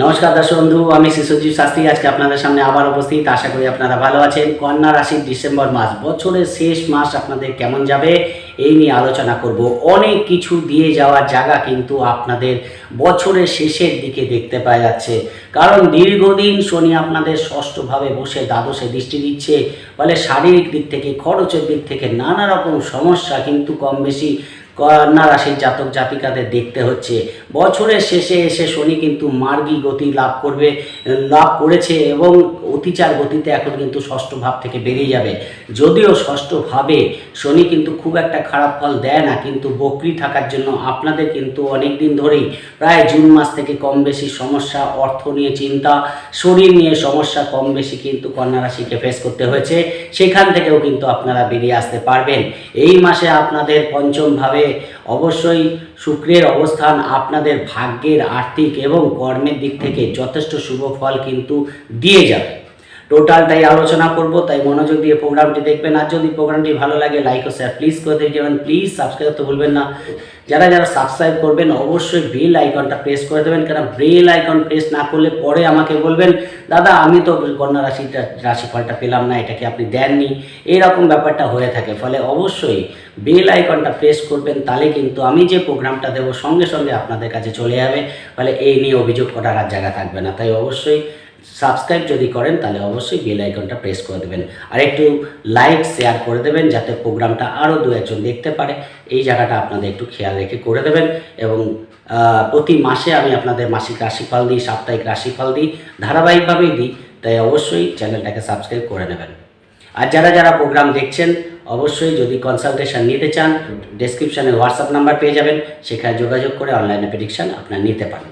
নমস্কার দর্শক বন্ধু, আমি শিশুজীব শাস্ত্রী। আজকে আপনাদের সামনে আবার উপস্থিত। আশা করি আপনারা ভালো আছেন। কন্যা রাশির ডিসেম্বর মাস, বছরের শেষ মাস আপনাদের কেমন যাবে এই নিয়ে আলোচনা করব। অনেক কিছু দিয়ে যাওয়ার জায়গা কিন্তু আপনাদের বছরের শেষের দিকে দেখতে পাওয়া যাচ্ছে। কারণ দীর্ঘদিন শনি আপনাদের ষষ্ঠভাবে বসে দ্বাদশে দৃষ্টি দিচ্ছে। ফলে শারীরিক দিক থেকে, খরচের দিক থেকে নানা রকম সমস্যা কিন্তু কম বেশি কন্যা রাশির জাতক জাতিকাদের দেখতে হচ্ছে। বছরের শেষে এসে শনি কিন্তু মার্গী গতি লাভ করবে, লাভ করেছে এবং অতিচার গতিতে এখন কিন্তু ষষ্ঠ ভাব থেকে বেরিয়ে যাবে। যদিও ষষ্ঠ ভাবে শনি কিন্তু খুব একটা খারাপ ফল দেয় না, কিন্তু বকরি থাকার জন্য আপনাদের কিন্তু অনেক দিন ধরেই প্রায় জুন মাস থেকে কম বেশি সমস্যা, অর্থ নিয়ে চিন্তা শরীর নিয়ে সমস্যা কম বেশি কিন্তু কন্যা রাশিকে ফেস করতে হয়েছে। সেখান থেকেও কিন্তু আপনারা বেরিয়ে আসতে পারবেন। এই মাসে আপনাদের পঞ্চম ভাবে অবশ্যই শুক্রের অবস্থান আপনাদের ভাগ্যের আর্থিক এবং কর্মের দিক থেকে যথেষ্ট শুভ ফল কিন্তু দিয়ে যাবে। টোটালটাই আলোচনা করব, তাই মনোযোগ দিয়ে প্রোগ্রামটি দেখবেন। আর যদি প্রোগ্রামটি ভালো লাগে লাইক ও শেয়ার প্লিজ করে দিয়ে যাবেন প্লিজ সাবস্ক্রাইব করতে ভুলবেন না। যারা যারা সাবস্ক্রাইব করবেন, অবশ্যই বেল আইকনটা প্রেস করে দেবেন। কারণ বেল আইকন প্রেস না করলে পরে আমাকে বলবেন, দাদা, আমি তো কন্যা রাশিটা রাশিফলটা পেলাম না এটাকে আপনি দেননি? এইরকম ব্যাপারটা হয়ে থাকে। ফলে অবশ্যই বেল আইকনটা প্রেস করবেন, তাহলে কিন্তু আমি যে প্রোগ্রামটা দেবো, সঙ্গে সঙ্গে আপনাদের কাছে চলে যাবে। ফলে এই নিয়ে অভিযোগ করার জায়গা থাকবে না। তাই অবশ্যই সাবস্ক্রাইব যদি করেন, তাহলে অবশ্যই বেল আইকনটা প্রেস করে দেবেন। আর একটু লাইক শেয়ার করে দেবেন, যাতে প্রোগ্রামটা আরও দু একজন দেখতে পারে। এই জায়গাটা আপনাদের একটু খেয়াল রেখে করে দেবেন এবং প্রতি মাসে আমি আপনাদের মাসিক রাশিফল দিই, সাপ্তাহিক রাশিফল দিই, ধারাবাহিকভাবেই দিই। তাই অবশ্যই চ্যানেলটাকে সাবস্ক্রাইব করে নেবেন। আর যারা যারা প্রোগ্রাম দেখছেন, অবশ্যই যদি কনসালটেশন নিতে চান ডেসক্রিপশানে হোয়াটসঅ্যাপ নাম্বার পেয়ে যাবেন। সেখানে যোগাযোগ করে অনলাইনে প্রেডিকশান আপনারা নিতে পারেন।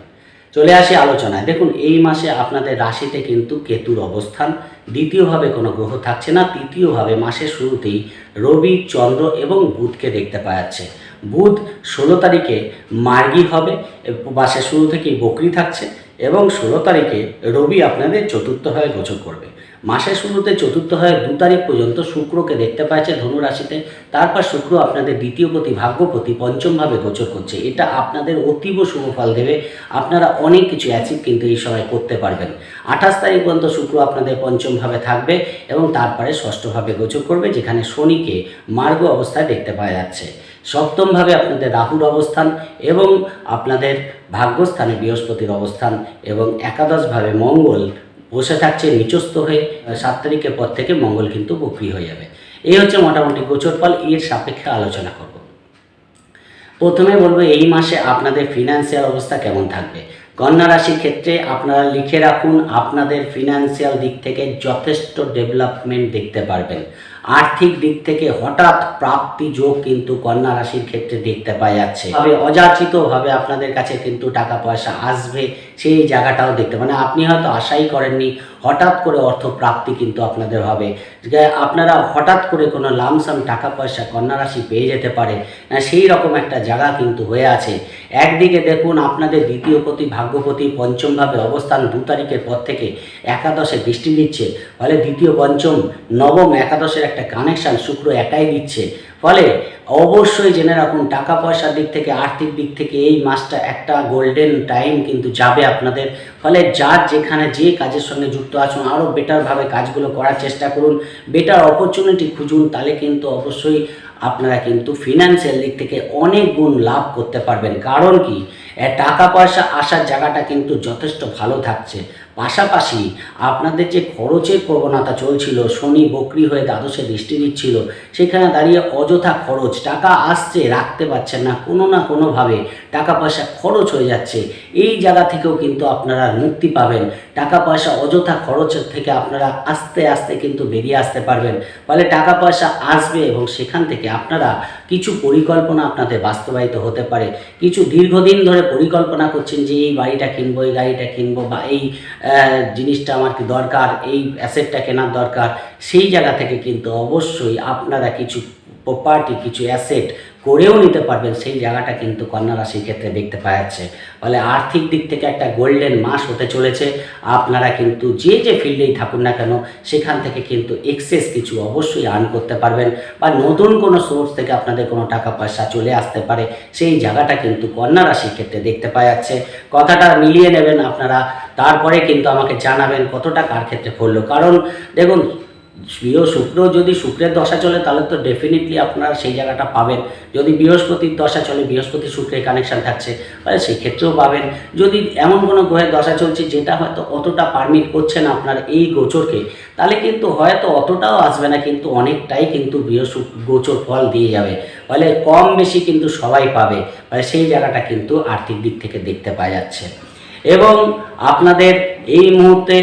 চলে আসি আলোচনায়। দেখুন, এই মাসে আপনাদের রাশিতে কিন্তু কেতুর অবস্থান, দ্বিতীয়ভাবে কোনো গ্রহ থাকছে না, তৃতীয়ভাবে মাসের শুরুতেই রবি, চন্দ্র এবং বুধকে দেখতে পাওয়া যাচ্ছে। বুধ ষোলো তারিখে মার্গী হবে মাসের শুরু থেকেই বকরি থাকছে এবং ষোলো তারিখে রবি আপনাদের চতুর্থভাবে গোচর করবে। মাসের শুরুতে চতুর্থ হয়ে দু তারিখ পর্যন্ত শুক্রকে দেখতে পাচ্ছে ধনু রাশিতে তারপর শুক্র আপনাদের দ্বিতীয় প্রতি ভাগ্যপতি পঞ্চমভাবে গোচর করছে। এটা আপনাদের অতীব শুভ ফল দেবে। আপনারা অনেক কিছু অ্যাচিভ কিন্তু এই সময় করতে পারবেন। আঠাশ তারিখ পর্যন্ত শুক্র আপনাদের পঞ্চমভাবে থাকবে এবং তারপরে ষষ্ঠভাবে গোচর করবে, যেখানে শনিকে মার্গ অবস্থায় দেখতে পাওয়া যাচ্ছে। সপ্তমভাবে আপনাদের রাহুর অবস্থান এবং আপনাদের ভাগ্যস্থানে বৃহস্পতির অবস্থান এবং একাদশভাবে মঙ্গল বসে থাকছে, নিচস্থ হয়ে সাত তারিখের পর থেকে মঙ্গল কিন্তু বক্রি হয়ে যাবে। এই হচ্ছে মোটামুটি গোচর ফল, এর সাপেক্ষে আলোচনা করব। প্রথমে বলব, এই মাসে আপনাদের ফিনান্সিয়াল অবস্থা কেমন থাকবে? কন্যা রাশির ক্ষেত্রে আপনারা লিখে রাখুন, আপনাদের ফিনান্সিয়াল দিক থেকে যথেষ্ট ডেভেলপমেন্ট দেখতে পারবেন। আর্থিক দিক থেকে হঠাৎ প্রাপ্তি যোগ কিন্তু কন্যা রাশির ক্ষেত্রে দেখতে পাওয়া যাচ্ছে। তবে অযাচিতভাবে আপনাদের কাছে কিন্তু টাকা পয়সা আসবে সেই জায়গাটাও দেখতে। মানে আপনি হয়তো আশাই করেননি, হঠাৎ করে অর্থ প্রাপ্তি কিন্তু আপনাদের হবে। আপনারা হঠাৎ করে কোনো লামসাম টাকা পয়সা কন্যা রাশি পেয়ে যেতে পারে সেই রকম একটা জায়গা কিন্তু হয়ে আছে। একদিকে দেখুন আপনাদের দ্বিতীয় প্রতি ভাগ্যপতি পঞ্চমভাবে অবস্থান দু তারিখের পর থেকে একাদশে দৃষ্টি দিচ্ছে, ফলে দ্বিতীয় পঞ্চম, নবম একাদশের একটা কানেকশন শুক্র একাই দিচ্ছে। ফলে অবশ্যই জেনে রাখুন, টাকা পয়সার দিক থেকে, আর্থিক দিক থেকে এই মাসটা একটা গোল্ডেন টাইম কিন্তু যাবে আপনাদের। ফলে যার যেখানে যে কাজের সঙ্গে যুক্ত আছেন আরও বেটারভাবে কাজগুলো করার চেষ্টা করুন। বেটার অপরচুনিটি খুঁজুন, তাহলে কিন্তু অবশ্যই আপনারা কিন্তু ফিনান্সিয়াল দিক থেকে অনেক গুণ লাভ করতে পারবেন। কারণ কি? টাকা পয়সা আসার জায়গাটা কিন্তু যথেষ্ট ভালো থাকছে। পাশাপাশি আপনাদের যে খরচের প্রবণতা চলছিল, শনি বকরি হয়ে দ্বাদশে দৃষ্টি দিচ্ছিল, সেখানে দাঁড়িয়ে অযথা খরচ, টাকা আসছে, রাখতে পারছেন না, কোনো না কোনোভাবে টাকা পয়সা খরচ হয়ে যাচ্ছে। এই জায়গা থেকেও কিন্তু আপনারা মুক্তি পাবেন। টাকা পয়সা অযথা খরচের থেকে আপনারা আস্তে আস্তে কিন্তু বেরিয়ে আসতে পারবেন। ফলে টাকা পয়সা আসবে এবং সেখান থেকে আপনারা কিছু পরিকল্পনা আপনাদের বাস্তবায়িত হতে পারে। কিছু দীর্ঘদিন ধরে পরিকল্পনা করছেন যে, এই বাড়িটা কিনবো, এই গাড়িটা কিনবো বা এই জিনিসটা আমার কি দরকার? এই অ্যাসেটটা কেনার দরকার? সেই জায়গা থেকে কিন্তু অবশ্যই আপনারা কিছু প্রপার্টি কিছু অ্যাসেট করেও নিতে পারবেন। সেই জায়গাটা কিন্তু কন্যা রাশির ক্ষেত্রে দেখতে পাওয়া যাচ্ছে। ফলে আর্থিক দিক থেকে একটা গোল্ডেন মাস হতে চলেছে। আপনারা কিন্তু যে যে ফিল্ডেই থাকুন না কেন, সেখান থেকে কিন্তু এক্সেস কিছু অবশ্যই আর্ন করতে পারবেন বা নতুন কোনো সোর্স থেকে আপনাদের কোনো টাকা পয়সা চলে আসতে পারে, সেই জায়গাটা কিন্তু কন্যা রাশির ক্ষেত্রে দেখতে পাওয়া যাচ্ছে। কথাটা মিলিয়ে নেবেন আপনারা। তারপরে কিন্তু আমাকে জানাবেন কতটা কার ক্ষেত্রে ফললো। কারণ দেখুন বৃহ শুক্র যদি শুক্রের দশা চলে, তাহলে তো ডেফিনেটলি আপনারা সেই জায়গাটা পাবেন। যদি বৃহস্পতির দশা চলে, বৃহস্পতি শুক্রের কানেকশন থাকছে, তাহলে সেই ক্ষেত্রেও পাবেন। যদি এমন কোনো গ্রহের দশা চলছে, যেটা হয়তো অতটা পারমিট করছে না আপনার এই গোচরকে, তাহলে কিন্তু হয়তো অতটাও আসবে না, কিন্তু অনেকটাই কিন্তু বৃহস্প, গোচর ফল দিয়ে যাবে। ফলে কম বেশি কিন্তু সবাই পাবে। সেই জায়গাটা কিন্তু আর্থিক দিক থেকে দেখতে পাওয়া যাচ্ছে। এবং আপনাদের এই মুহূর্তে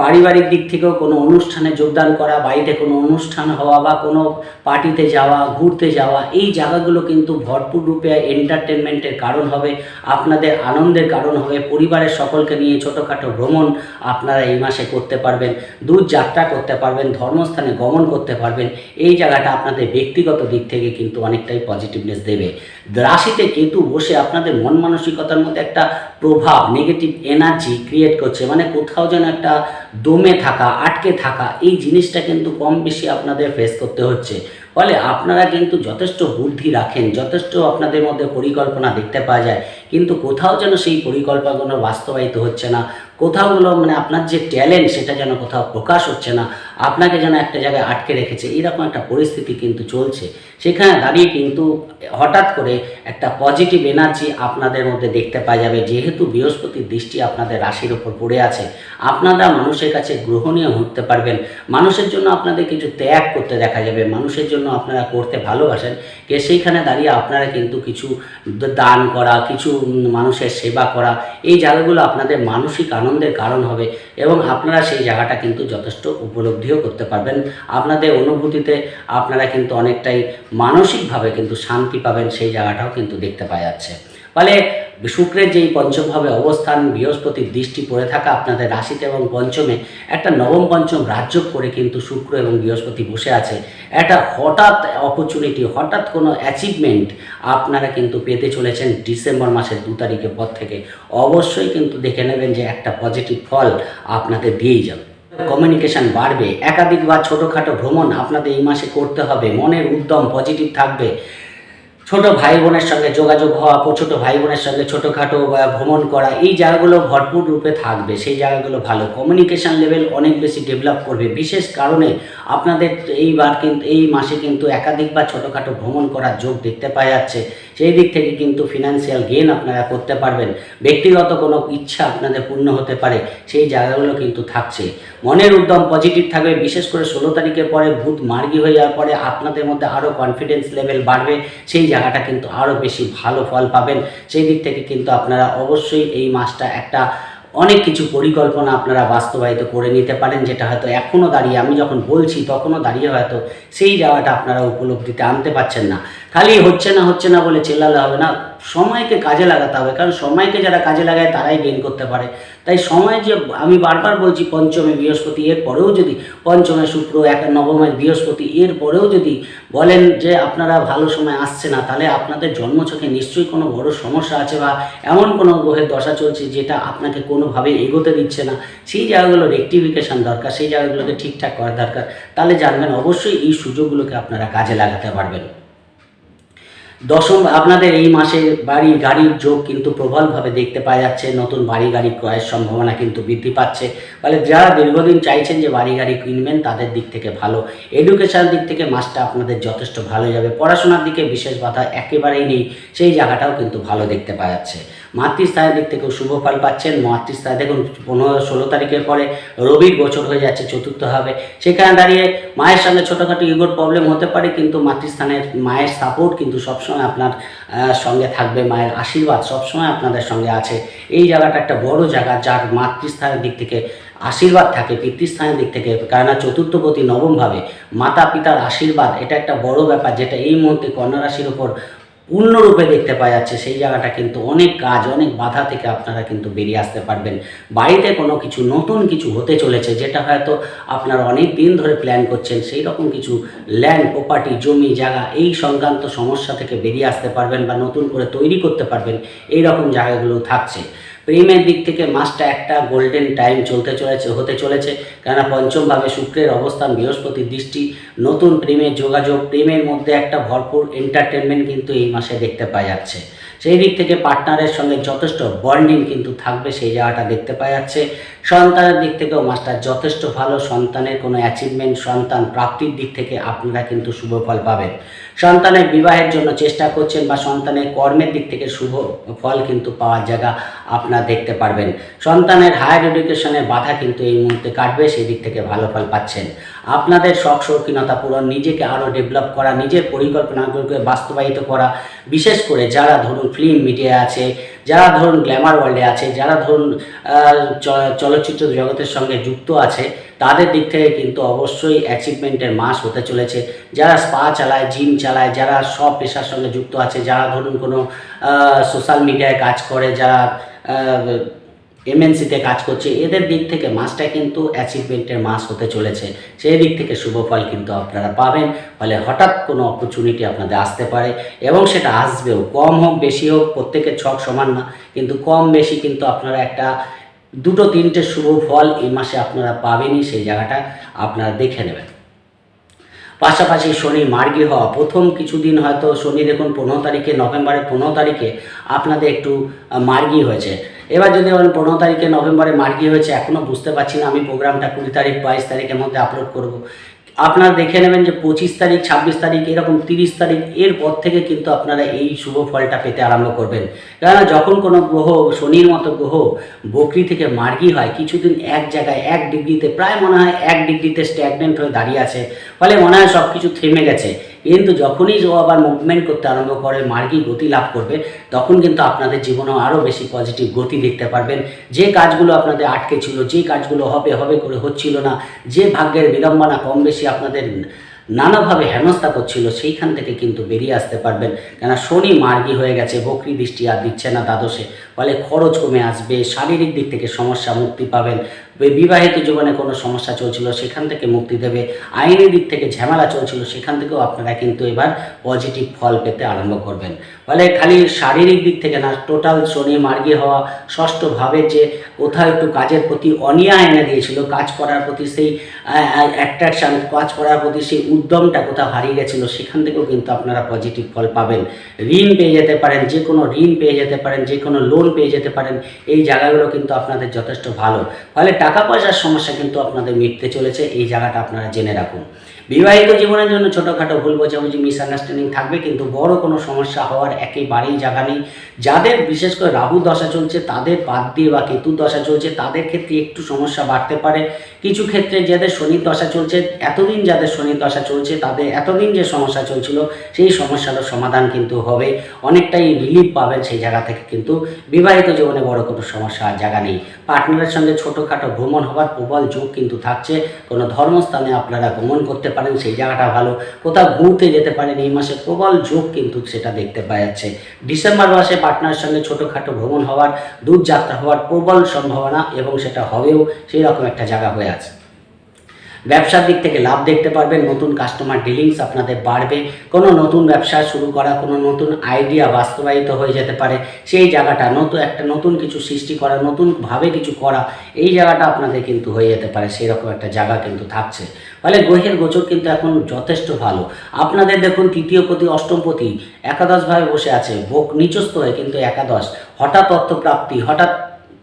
পারিবারিক দিক থেকেও কোনো অনুষ্ঠানে যোগদান করা, বাড়িতে কোনো অনুষ্ঠান হওয়া বা কোনো পার্টিতে যাওয়া, ঘুরতে যাওয়া, এই জায়গাগুলো কিন্তু ভরপুর রূপে এন্টারটেনমেন্টের কারণ হবে, আপনাদের আনন্দের কারণ হবে, পরিবারের সকলকে নিয়ে ছোটোখাটো ভ্রমণ আপনারা এই মাসে করতে পারবেন, দূর যাত্রা করতে পারবেন, ধর্মস্থানে গমন করতে পারবেন, এই জায়গাটা আপনাদের ব্যক্তিগত দিক থেকে কিন্তু অনেকটাই পজিটিভনেস দেবে। রাশিতে কেতু বসে আপনাদের মন মানসিকতার মধ্যে একটা প্রভাব নেগেটিভ এনার্জি ক্রিয়েট করছে মানে কোথাও যেন একটা দমে থাকা, আটকে থাকা, এই জিনিসটা কিন্তু কম বেশি আপনাদের ফেস করতে হচ্ছে। ফলে আপনারা কিন্তু যথেষ্ট বুদ্ধি রাখেন, যথেষ্ট আপনাদের মধ্যে পরিকল্পনা দেখতে পাওয়া যায়, কিন্তু কোথাও যেন সেই পরিকল্পনা বাস্তবায়িত হচ্ছে না। কোথাওগুলো মানে আপনার যে ট্যালেন্ট সেটা যেন কোথাও প্রকাশ হচ্ছে না, আপনাকে যেন একটা জায়গায় আটকে রেখেছে, এরকম একটা পরিস্থিতি কিন্তু চলছে। সেখানে দাঁড়িয়ে কিন্তু হঠাৎ করে একটা পজিটিভ এনার্জি আপনাদের মধ্যে দেখতে পাওয়া যাবে, যেহেতু বৃহস্পতির দৃষ্টি আপনাদের রাশির ওপর পড়ে আছে। আপনারা মানুষের কাছে গ্রহণীয় হতে পারবেন। মানুষের জন্য আপনাদের কিছু ত্যাগ করতে দেখা যাবে, মানুষের জন্য আপনারা করতে ভালোবাসেন। কে সেইখানে দাঁড়িয়ে আপনারা কিন্তু কিছু দান করা, কিছু মানুষের সেবা করা, এই জায়গাগুলো আপনাদের মানসিক আনন্দের কারণ হবে এবং আপনারা সেই জায়গাটা কিন্তু যথেষ্ট উপলব্ধিও করতে পারবেন। আপনাদের অনুভূতিতে আপনারা কিন্তু অনেকটাই মানসিকভাবে কিন্তু শান্তি পাবেন, সেই জায়গাটাও কিন্তু দেখতে পাওয়া যাচ্ছে। ফলে শুক্রের যেই পঞ্চমভাবে অবস্থান, বৃহস্পতির দৃষ্টি পড়ে থাকা আপনাদের রাশিতে এবং পঞ্চমে একটা নবম পঞ্চম রাজ্য করে কিন্তু শুক্র এবং বৃহস্পতি বসে আছে। একটা হঠাৎ অপরচুনিটি হঠাৎ কোনো অ্যাচিভমেন্ট আপনারা কিন্তু পেতে চলেছেন ডিসেম্বর মাসের দু তারিখের পর থেকে। অবশ্যই কিন্তু দেখে নেবেন যে একটা পজিটিভ ফল আপনাদের দিয়েই যাবে। কমিউনিকেশন বাড়বে একাধিক বা ছোটোখাটো ভ্রমণ আপনাদের এই মাসে করতে হবে। মনের উদ্যম পজিটিভ থাকবে। ছোট ভাই বোনের সঙ্গে যোগাযোগ হওয়া ছোট ভাই বোনের সঙ্গে ছোটোখাটো ভ্রমণ করা, এই জায়গাগুলো ভরপুর রূপে থাকবে। সেই জায়গাগুলো ভালো। কমিউনিকেশান লেভেল অনেক বেশি ডেভেলপ করবে। বিশেষ কারণে আপনাদের এইবার কিন্তু এই মাসে কিন্তু একাধিক বা ছোটোখাটো ভ্রমণ করার যোগ দেখতে পাওয়া যাচ্ছে। সেই দিক থেকে কিন্তু ফিনান্সিয়াল গেন আপনারা করতে পারবেন। ব্যক্তিগত কোনো ইচ্ছা আপনাদের পূর্ণ হতে পারে, সেই জায়গাগুলো কিন্তু থাকছে। মনের উদ্যম পজিটিভ থাকবে, বিশেষ করে ষোলো তারিখের পরে ভূত মার্গী হয়ে যাওয়ার পরে আপনাদের মধ্যে আরও কনফিডেন্স লেভেল বাড়বে, সেই জায়গাটা কিন্তু আরও বেশি ভালো ফল পাবেন। সেই দিক থেকে কিন্তু আপনারা অবশ্যই এই মাসটা একটা অনেক কিছু পরিকল্পনা আপনারা বাস্তবায়িত করে নিতে পারেন, যেটা হয়তো এখনও দাঁড়িয়ে, আমি যখন বলছি তখনও দাঁড়িয়ে হয়তো সেই জায়গাটা আপনারা উপলব্ধিতে আনতে পারছেন না। খালি হচ্ছে না হচ্ছে না বলে চেল্লালে হবে না। সময়কে কাজে লাগাতে হবে, কারণ সময়কে যারা কাজে লাগায় তারাই গেন করতে পারে। তাই সময় যে আমি বারবার বলছি পঞ্চমে, বৃহস্পতি, এর পরেও যদি পঞ্চমে শুক্র, এক নবমে বৃহস্পতি, এর পরেও যদি বলেন যে আপনারা ভালো সময় আসছে না, তাহলে আপনাদের জন্মছকে নিশ্চয়ই কোনো বড় সমস্যা আছে বা এমন কোনো গ্রহের দশা চলছে যেটা আপনাকে কোনোভাবে এগোতে দিচ্ছে না। সেই জায়গাগুলো রেকটিফিকেশান দরকার, সেই জায়গাগুলোকে ঠিকঠাক করা দরকার। তাহলে জানবেন অবশ্যই এই সুযোগগুলোকে আপনারা কাজে লাগাতে পারবেন। দশম, আপনাদের এই মাসে বাড়ি গাড়ির যোগ কিন্তু প্রবলভাবে দেখতে পাওয়া যাচ্ছে। নতুন বাড়ি গাড়ি ক্রয়ের সম্ভাবনা কিন্তু বৃদ্ধি পাচ্ছে। ফলে যারা দীর্ঘদিন চাইছেন যে বাড়ি গাড়ি কিনবেন, তাদের দিক থেকে ভালো। এডুকেশন দিক থেকে মাসটা আপনাদের যথেষ্ট ভালো যাবে। পড়াশোনার দিকে বিশেষ বাধা একেবারেই নেই। সেই জায়গাটাও কিন্তু ভালো দেখতে পাওয়া যাচ্ছে। মাতৃস্থানের দিক থেকেও শুভ ফল পাচ্ছেন। মাতৃস্থানে দেখুন, পনেরো ষোলো তারিখের পরে রবির গোচর হয়ে যাচ্ছে, চতুর্থ হবে। সেখানে দাঁড়িয়ে মায়ের সঙ্গে ছোটোখাটো ইগোর প্রবলেম হতে পারে, কিন্তু মাতৃস্থানের মায়ের সাপোর্ট কিন্তু সবসময় আপনার সঙ্গে থাকবে। মায়ের আশীর্বাদ সবসময় আপনাদের সঙ্গে আছে। এই জায়গাটা একটা বড় জায়গা, যার মাতৃস্থানের দিক থেকে আশীর্বাদ থাকে, পিতৃস্থানের দিক থেকে। কেননা চতুর্থপতি নবমভাবে মাতা পিতার আশীর্বাদ, এটা একটা বড় ব্যাপার, যেটা এই মুহূর্তে কন্যা রাশির ওপর পূর্ণরূপে দেখতে পাওয়া যাচ্ছে, সেই জায়গাটা কিন্তু অনেক কাজ, অনেক বাধা থেকে আপনারা কিন্তু বেরিয়ে আসতে পারবেন। বাড়িতে কোনো কিছু, নতুন কিছু হতে চলেছে, যেটা হয়তো আপনারা অনেক দিন ধরে প্ল্যান করছেন, সেই রকম কিছু ল্যান্ড প্রপার্টি জমি, জায়গা, এই সংক্রান্ত সমস্যা থেকে বেরিয়ে আসতে পারবেন বা নতুন করে তৈরি করতে পারবেন, এই রকম জায়গাগুলো থাকছে। প্রেমের দিক থেকে মাসটা একটা গোল্ডেন টাইম চলতে চলেছে, হতে চলেছে। কেননা পঞ্চমভাবে শুক্রের অবস্থান, বৃহস্পতি দৃষ্টি, নতুন প্রেমের যোগাযোগ, প্রেমের মধ্যে একটা ভরপুর এন্টারটেনমেন্ট কিন্তু এই মাসে দেখতে পাওয়া যাচ্ছে। সেই দিক থেকে পার্টনারের সঙ্গে যথেষ্ট বন্ডিং কিন্তু থাকবে, সেই জায়গাটা দেখতে পাওয়া যাচ্ছে। সন্তানের দিক থেকেও, মাস্টার, যথেষ্ট ভালো সন্তানের কোনো অ্যাচিভমেন্ট সন্তান প্রাপ্তির দিক থেকে আপনারা কিন্তু শুভ ফল পাবেন। সন্তানের বিবাহের জন্য চেষ্টা করছেন বা সন্তানের কর্মের দিক থেকে শুভ ফল কিন্তু পাওয়ার জায়গা আপনারা দেখতে পারবেন। সন্তানের হায়ার এডুকেশনের বাধা কিন্তু এই মুহূর্তে কাটবে সেই দিক থেকে ভালো ফল পাচ্ছেন। আপনাদের শখ শৌখিনতা পূরণ, নিজেকে আরও ডেভেলপ করা, নিজের পরিকল্পনাগুলোকে বাস্তবায়িত করা, বিশেষ করে যারা ধরুন ফিল্ম মিডিয়া আছে যারা ধরুন গ্ল্যামার ওয়ার্ল্ডে আছে, যারা ধরুন চলচ্চিত্র জগতের সঙ্গে যুক্ত আছে, তাদের দিক থেকে কিন্তু অবশ্যই অ্যাচিভমেন্টের মাস হতে চলেছে। যারা স্পা চালায় জিম চালায়, যারা সব পেশার সঙ্গে যুক্ত আছে, যারা ধরুন কোনো সোশ্যাল মিডিয়ায় কাজ করে, যারা এমএনসিতে কাজ করছে, এদের দিক থেকে মাসটা কিন্তু অ্যাচিভমেন্টের মাস হতে চলেছে। সেই দিক থেকে শুভ ফল কিন্তু আপনারা পাবেন, ফলে হঠাৎ কোনো অপরচুনিটি আপনাদের আসতে পারে এবং সেটা আসবেও। কম হোক, বেশি হোক, প্রত্যেকের ছক সমান না, কিন্তু কম বেশি কিন্তু আপনারা একটা দুটো, তিনটে শুভ ফল এই মাসে আপনারা পাবেনই সেই জায়গাটা আপনারা দেখে নেবেন। পাশাপাশি শনি মার্গী হওয়া, প্রথম কিছুদিন হয়তো শনি দেখুন পনেরো তারিখে, নভেম্বরের পনেরো তারিখে আপনাদের একটু মার্গী হয়েছে। এবার যদি বলেন পনেরো তারিখে নভেম্বরে মার্গী হয়েছে এখনও বুঝতে পারছি না আমি প্রোগ্রামটা কুড়ি তারিখ, বাইশ তারিখের মধ্যে আপলোড করব। আপনারা দেখে নেবেন যে পঁচিশ তারিখ, ছাব্বিশ তারিখ, এরকম তিরিশ তারিখ, এর পর থেকে কিন্তু আপনারা এই শুভ ফলটা পেতে আরম্ভ করবেন। কেননা যখন কোনো গ্রহ, শনির মতো গ্রহ বকরি থেকে মার্গি হয়, কিছুদিন এক জায়গায়, এক ডিগ্রিতে, প্রায় মনে হয় এক ডিগ্রিতে স্ট্যাগনেন্ট হয়ে দাঁড়িয়ে আছে, ফলে মনে হয় সব কিছু থেমে গেছে। কিন্তু যখনই ও আবার মুভমেন্ট করতে আরম্ভ করে, মার্গী গতি লাভ করবে, তখন কিন্তু আপনাদের জীবনেও আরও বেশি পজিটিভ গতি দেখতে পারবেন। যে কাজগুলো আপনাদের আটকে ছিল, যে কাজগুলো হবে হবে করে হচ্ছিল না, যে ভাগ্যের বিড়ম্বনা কম বেশি আপনাদের নানাভাবে হেনস্থা করছিল, সেইখান থেকে কিন্তু বেরিয়ে আসতে পারবেন। কেন শনি মার্গী হয়ে গেছে, বকরি দৃষ্টি আর দিচ্ছে না দ্বাদশে। ফলে খরচ কমে আসবে, শারীরিক দিক থেকে সমস্যা মুক্তি পাবেন। বিবাহিত জীবনে কোনো সমস্যা চলছিল, সেখান থেকে মুক্তি দেবে। আইনি দিক থেকে ঝামেলা চলছিল, সেখান থেকেও আপনারা কিন্তু এবার পজিটিভ ফল পেতে আরম্ভ করবেন। ফলে খালি শারীরিক দিক থেকে না টোটাল শনি মার্গী হওয়া, ষষ্ঠভাবে যে কোথাও একটু কাজের প্রতি অনিয়া এনে দিয়েছিল, কাজ করার প্রতি সেই অ্যাট্রাকশান কাজ করার প্রতি সেই উদ্যমটা কোথাও হারিয়ে গেছিল, সেখান থেকেও কিন্তু আপনারা পজিটিভ ফল পাবেন। ঋণ পেয়ে যেতে পারেন যে কোনো ঋণ পেয়ে যেতে পারেন যে কোনো লোন পেয়ে যেতে পারেন। এই জায়গাগুলো কিন্তু আপনাদের যথেষ্ট ভালো। ফলে টাকা পয়সার সমস্যা কিন্তু আপনাদের মিটতে চলেছে। এই জায়গাটা আপনারা জেনে রাখুন। বিবাহিত জীবনের জন্য ছোটোখাটো ভুল বোঝাবুঝি মিসআন্ডারস্ট্যান্ডিং থাকবে, কিন্তু বড় কোনো সমস্যা হওয়ার একেবারেই জায়গা নেই। যাদের বিশেষ করে রাহু দশা চলছে, তাদের বাদ দিয়ে বা কেতু দশা চলছে, তাদের ক্ষেত্রে একটু সমস্যা বাড়তে পারে। কিছু ক্ষেত্রে যাদের শনির দশা চলছে, এতদিন যাদের শনির দশা চলছে, তাদের এতদিন যে সমস্যা চলছিল, সেই সমস্যাটার সমাধান কিন্তু হবে। অনেকটাই রিলিফ পাবেন সেই জায়গা থেকে কিন্তু বিবাহিত জীবনে বড় কোনো সমস্যা আর জায়গা নেই। পার্টনারের সঙ্গে ছোটোখাটো ভ্রমণ হওয়ার প্রবল যোগ কিন্তু থাকছে। কোনো ধর্মস্থানে আপনারা ভ্রমণ করতে পারেন, সেই জায়গাটা ভালো। কোথাও ঘুরতে যেতে পারেন, এই মাসে প্রবল যোগ কিন্তু সেটা দেখতে পাওয়া যাচ্ছে। ডিসেম্বর মাসে পার্টনার সঙ্গে ছোটোখাটো ভ্রমণ হওয়ার, দূরযাত্রা হওয়ার প্রবল সম্ভাবনা এবং সেটা হবেও সেই রকম একটা জায়গা হয়ে আছে। ব্যবসার দিক থেকে লাভ দেখতে পারবেন, নতুন কাস্টমার ডিলিংস আপনাদের বাড়বে, কোনো নতুন ব্যবসা শুরু করা, কোনো নতুন আইডিয়া বাস্তবায়িত হয়ে যেতে পারে, সেই জায়গাটা নতুন একটা নতুন কিছু সৃষ্টি করা, নতুনভাবে কিছু করা, এই জায়গাটা আপনাদের কিন্তু হয়ে যেতে পারে সেই রকম একটা জায়গা কিন্তু থাকছে। ফলে গ্রহের গোচর কিন্তু এখন যথেষ্ট ভালো। আপনাদের দেখুন, তৃতীয় পতি, অষ্টম একাদশভাবে বসে আছে নিচস্থ হয়ে কিন্তু একাদশ। হঠাৎ অর্থপ্রাপ্তি, হঠাৎ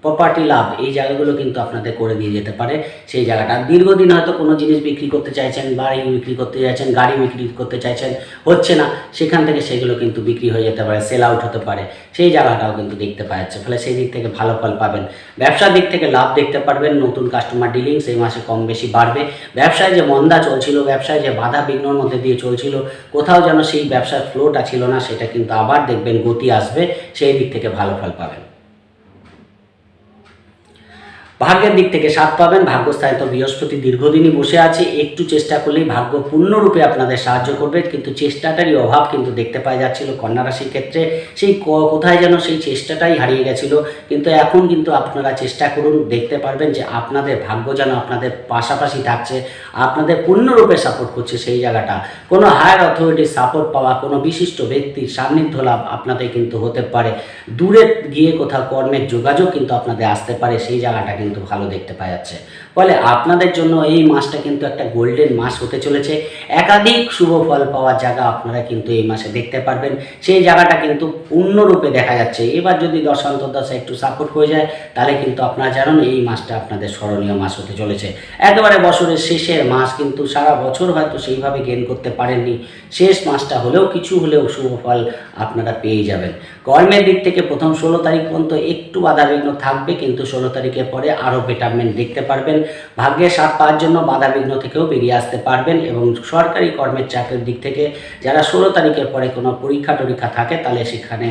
প্রপার্টি লাভ, এই জায়গাগুলো কিন্তু আপনাদের করে দিয়ে যেতে পারে। সেই জায়গাটা দীর্ঘদিন হয়তো কোনো জিনিস বিক্রি করতে চাইছেন, বাড়ি বিক্রি করতে চাইছেন, গাড়ি বিক্রি করতে চাইছেন, হচ্ছে না। সেখান থেকে সেগুলো কিন্তু বিক্রি হয়ে যেতে পারে সেল আউট হতে পারে। সেই জায়গাটাও কিন্তু দেখতে পাওয়া যাচ্ছে। ফলে সেই দিক থেকে ভালো ফল পাবেন। ব্যবসার দিক থেকে লাভ দেখতে পারবেন, নতুন কাস্টমার ডিলিংস এই মাসে কম বেশি বাড়বে। ব্যবসায় যে মন্দা চলছিল, ব্যবসায় যে বাধা বিঘ্নর মধ্যে দিয়ে চলছিল, কোথাও যেন সেই ব্যবসার ফ্লোটা ছিল না, সেটা কিন্তু আবার দেখবেন গতি আসবে, সেই দিক থেকে ভালো ফল পাবেন। ভাগ্যের দিক থেকে সাথ পাবেন। ভাগ্যস্থানে তো বৃহস্পতি দীর্ঘদিনই বসে আছে। একটু চেষ্টা করলেই ভাগ্য পূর্ণরূপে আপনাদের সাহায্য করবে। কিন্তু চেষ্টাটারই অভাব কিন্তু দেখতে পাওয়া যাচ্ছিল কন্যা রাশির ক্ষেত্রে। সেই কোথায় যেন সেই চেষ্টাটাই হারিয়ে গেছিল। কিন্তু এখন কিন্তু আপনারা চেষ্টা করুন, দেখতে পারবেন যে আপনাদের ভাগ্য যেন আপনাদের পাশাপাশি থাকছে, আপনাদের পূর্ণরূপে সাপোর্ট করছে সেই জায়গাটা। কোনো হায়ার অথরিটির সাপোর্ট পাওয়া, কোনো বিশিষ্ট ব্যক্তির সান্নিধ্য লাভ আপনাদের কিন্তু হতে পারে। দূরে গিয়ে কোথাও কর্মের যোগাযোগ কিন্তু আপনাদের আসতে পারে, সেই জায়গাটা কিন্তু কিন্তু ভালো দেখতে পাওয়া যাচ্ছে ফলে আপনাদের জন্য এই মাসটা কিন্তু একটা গোল্ডেন মাস হতে চলেছে। একাধিক শুভ ফল পাওয়ার জায়গা আপনারা কিন্তু এই মাসে দেখতে পারবেন। সেই জায়গাটা কিন্তু পূর্ণরূপে দেখা যাচ্ছে। এবার যদি দশান্তর্দশা একটু সাপোর্ট হয়ে যায়, তাহলে কিন্তু আপনারা জানেন এই মাসটা আপনাদের স্মরণীয় মাস হতে চলেছে। একেবারে বছরের শেষের মাস কিন্তু সারা বছর হয়তো সেইভাবে গেন করতে পারেননি। শেষ মাসটা হলেও কিছু হলেও শুভ ফল আপনারা পেয়ে যাবেন। কর্মের দিক থেকে প্রথম ষোলো তারিখ পর্যন্ত একটু বাধাবিঘ্ন থাকবে, কিন্তু ষোলো তারিখের পরে আরও বেটারমেন্ট দেখতে পারবেন। ভাগ্যের সাথ পাওয়ার জন্য বাধা বিঘ্ন থেকেও বেরিয়ে আসতে পারবেন এবং সরকারি কর্মের চাকরির দিক থেকে যারা ষোলো তারিখের পরে কোনো পরীক্ষা টরীক্ষা থাকে, তাহলে সেখানে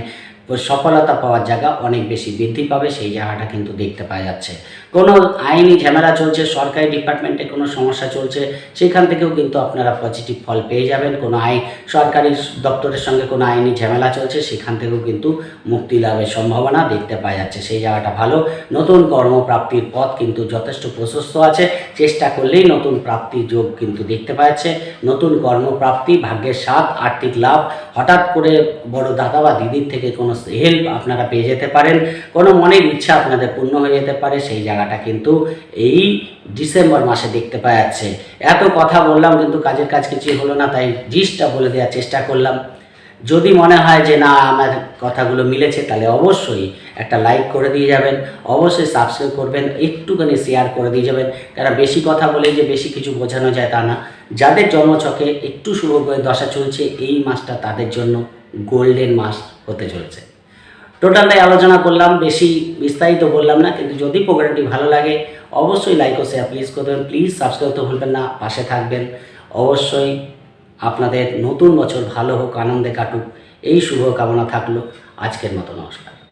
সফলতা পাওয়ার জায়গা অনেক বেশি বৃদ্ধি পাবে, সেই জায়গাটা কিন্তু দেখতে পাওয়া যাচ্ছে। কোনো আইনি ঝামেলা চলছে, সরকারি ডিপার্টমেন্টে কোনো সমস্যা চলছে, সেখান থেকেও কিন্তু আপনারা পজিটিভ ফল পেয়ে যাবেন। কোনো আইন, সরকারি দপ্তরের সঙ্গে কোনো আইনি ঝামেলা চলছে, সেখান থেকেও কিন্তু মুক্তি লাভের সম্ভাবনা দেখতে পাওয়া যাচ্ছে। সেই জায়গাটা ভালো। নতুন কর্মপ্রাপ্তির পথ কিন্তু যথেষ্ট প্রশস্ত আছে। চেষ্টা করলেই নতুন প্রাপ্তির যোগ কিন্তু দেখতে পাওয়া যাচ্ছে। নতুন কর্মপ্রাপ্তি, ভাগ্যের স্বাদ, আর্থিক লাভ, হঠাৎ করে বড় দাদা বা দিদির থেকে কোনো হেল্প আপনারা পেয়ে যেতে পারেন। কোনো মনের ইচ্ছা আপনাদের পূর্ণ হয়ে যেতে পারে। সেই জায়গাটা কিন্তু এই ডিসেম্বর মাসে দেখতে পাওয়া যাচ্ছে। এত কথা বললাম কিন্তু কাজের কাজ কিছুই হলো না, তাই জিসটা বলে দেওয়ার চেষ্টা করলাম। যদি মনে হয় যে না, আমার কথাগুলো মিলেছে, তাহলে অবশ্যই একটা লাইক করে দিয়ে যাবেন, অবশ্যই সাবস্ক্রাইব করবেন, একটুখানি শেয়ার করে দিয়ে যাবেন। কারণ বেশি কথা বলে যে বেশি কিছু বোঝানো যায় তা না। যাদের জন্মছকে একটু শুভ করে দশা চলছে, এই মাসটা তাদের জন্য গোল্ডেন মাস হতে চলেছে। টোটালটাই আলোচনা করলাম, বেশি বিস্তারিত বললাম না, কিন্তু যদি প্রোগ্রামটি ভালো লাগে, অবশ্যই লাইক ও শেয়ার প্লিজ করবেন। প্লিজ সাবস্ক্রাইব তো ভুলবেন না, পাশে থাকবেন। অবশ্যই আপনাদের নতুন বছর ভালো হোক, আনন্দে কাটুক। এই শুভ কামনা থাকল। আজকের মতো নমস্কার।